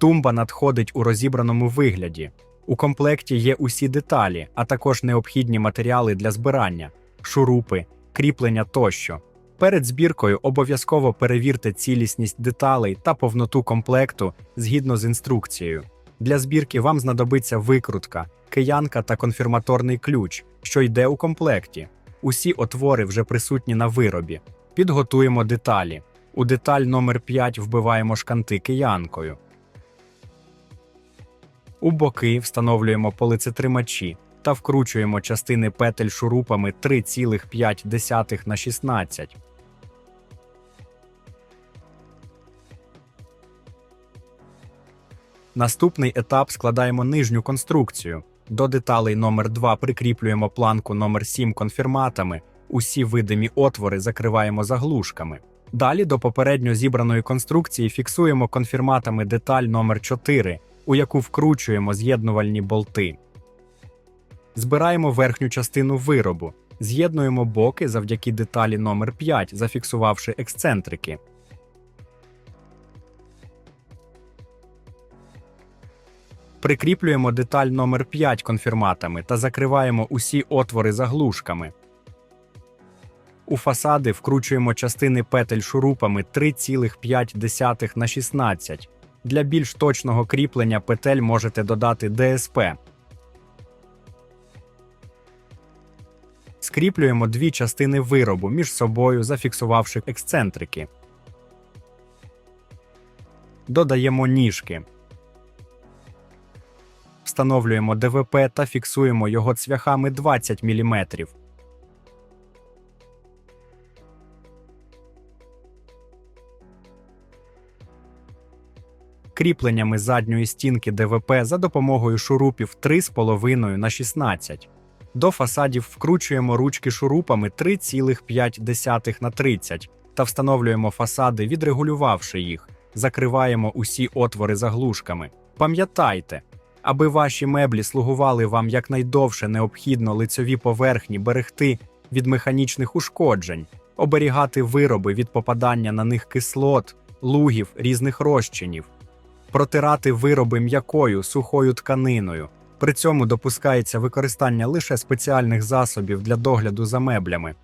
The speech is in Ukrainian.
Тумба надходить у розібраному вигляді. У комплекті є усі деталі, а також необхідні матеріали для збирання, шурупи, кріплення тощо. Перед збіркою обов'язково перевірте цілісність деталей та повноту комплекту згідно з інструкцією. Для збірки вам знадобиться викрутка, киянка та конфірматорний ключ, що йде у комплекті. Усі отвори вже присутні на виробі. Підготуємо деталі. У деталь номер 5 вбиваємо шканти киянкою. У боки встановлюємо полицетримачі та вкручуємо частини петель шурупами 3,5 на 16. Наступний етап складаємо нижню конструкцію. До деталей номер 2 прикріплюємо планку номер 7 конфірматами. Усі видимі отвори закриваємо заглушками. Далі до попередньо зібраної конструкції фіксуємо конфірматами деталь номер 4 у яку вкручуємо з'єднувальні болти. Збираємо верхню частину виробу, з'єднуємо боки завдяки деталі номер 5 зафіксувавши ексцентрики. Прикріплюємо деталь номер 5 конфірматами та закриваємо усі отвори заглушками. У фасади вкручуємо частини петель шурупами 3,5 на 16. Для більш точного кріплення петель можете додати ДСП. Скріплюємо дві частини виробу між собою, зафіксувавши ексцентрики. Додаємо ніжки. Встановлюємо ДВП та фіксуємо його цвяхами 20 мм. Кріпленнями задньої стінки ДВП за допомогою шурупів 3,5 на 16. До фасадів вкручуємо ручки шурупами 3,5 на 30 та встановлюємо фасади, відрегулювавши їх, закриваємо усі отвори заглушками. Пам'ятайте, аби ваші меблі слугували вам якнайдовше необхідно лицьові поверхні берегти від механічних ушкоджень, оберігати вироби від попадання на них кислот, лугів, різних розчинів протирати вироби м'якою сухою тканиною. При цьому допускається використання лише спеціальних засобів для догляду за меблями.